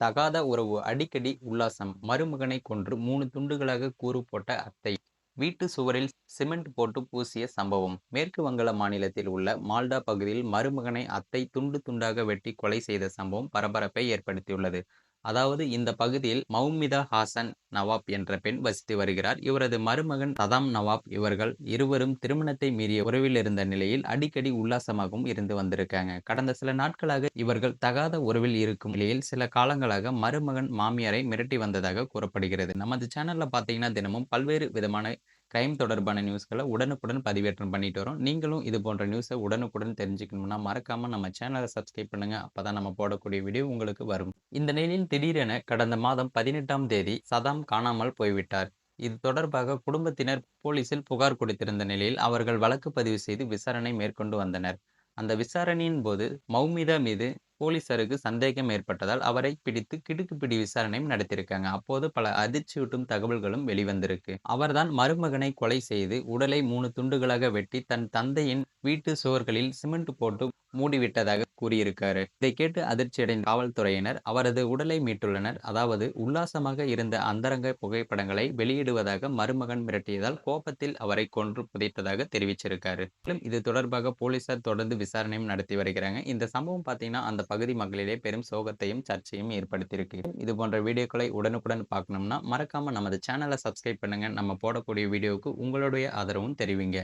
தகாத உறவு அடிக்கடி உல்லாசம் மருமகனை கொன்று மூணு துண்டுகளாக கூறு போட்ட அத்தை. வீட்டு சுவரில் சிமெண்ட் போட்டு பூசிய சம்பவம். மேற்கு வங்காள மாநிலத்தில் உள்ள மால்டா பகுதியில் மருமகனை அத்தை துண்டு துண்டாக வெட்டி கொலை செய்த சம்பவம் பரபரப்பை ஏற்படுத்தியுள்ளது. அதாவது இந்த பகுதியில் மௌமிதா ஹாசன் நவாப் என்ற பெண் வசித்து வருகிறார். இவரது மருமகன் சதாம் நவாப் இவர்கள் இருவரும் திருமணத்தை மீறிய உறவில் இருந்த நிலையில் அடிக்கடி உல்லாசமாகவும் இருந்து வந்திருக்காங்க. கடந்த சில நாட்களாக இவர்கள் தகாத உறவில் இருக்கும் நிலையில் சில காலங்களாக மருமகன் மாமியாரை மிரட்டி வந்ததாக கூறப்படுகிறது. நமது சேனல்ல பாத்தீங்கன்னா தினமும் பல்வேறு விதமான கிரைம் தொடர்பான நியூஸ்களை உடனுக்குடன் பதிவேற்றம் பண்ணிட்டு வரோம். நீங்களும் இது போன்ற நியூஸை உடனுக்குடன் தெரிஞ்சுக்கணும்னா மறக்காம நம்ம சேனலை சப்ஸ்கிரைப் பண்ணுங்க. அப்பதான் நம்ம போடக்கூடிய வீடியோ உங்களுக்கு வரும். இந்த நிலையில் திடீரென கடந்த மாதம் பதினெட்டாம் தேதி சதாம் காணாமல் போய்விட்டார். இது தொடர்பாக குடும்பத்தினர் போலீசில் புகார் கொடுத்திருந்த நிலையில் அவர்கள் வழக்கு பதிவு செய்து விசாரணை மேற்கொண்டு வந்தனர். அந்த விசாரணையின் போது மௌமிதா மீது போலீசாருக்கு சந்தேகம் ஏற்பட்டதால் அவரை பிடித்து கிடுக்கு பிடி விசாரணையும் நடத்தியிருக்காங்க. அப்போது பல அதிர்ச்சியூட்டும் தகவல்களும் வெளிவந்திருக்கு. அவர்தான் மருமகனை கொலை செய்து உடலை மூணு துண்டுகளாக வெட்டி தன் தந்தையின் வீட்டு சுவர்களில் சிமெண்ட் போட்டு மூடிவிட்டதாக கூறியிருக்காரு. இதை கேட்டு அதிர்ச்சியடைந்த காவல்துறையினர் அவரது உடலை மீட்டுள்ளனர். அதாவது உல்லாசமாக இருந்த அந்தரங்க புகைப்படங்களை வெளியிடுவதாக மருமகன் மிரட்டியதால் கோபத்தில் அவரை கொன்று புதைத்ததாக தெரிவிச்சிருக்காரு. மேலும் இது தொடர்பாக போலீசார் தொடர்ந்து விசாரணையும் நடத்தி வருகிறாங்க. இந்த சம்பவம் பார்த்தீங்கன்னா அந்த பகுதி மக்களிடையே பெரும் சோகத்தையும் சர்ச்சையும் ஏற்படுத்தியிருக்கு. இது போன்ற வீடியோக்களை உடனுக்குடன் பார்க்கணும்னா மறக்காம நமது சேனலை சப்ஸ்கிரைப் பண்ணுங்க. நம்ம போடக்கூடிய வீடியோவுக்கு உங்களுடைய ஆதரவும் தெரிவிங்க.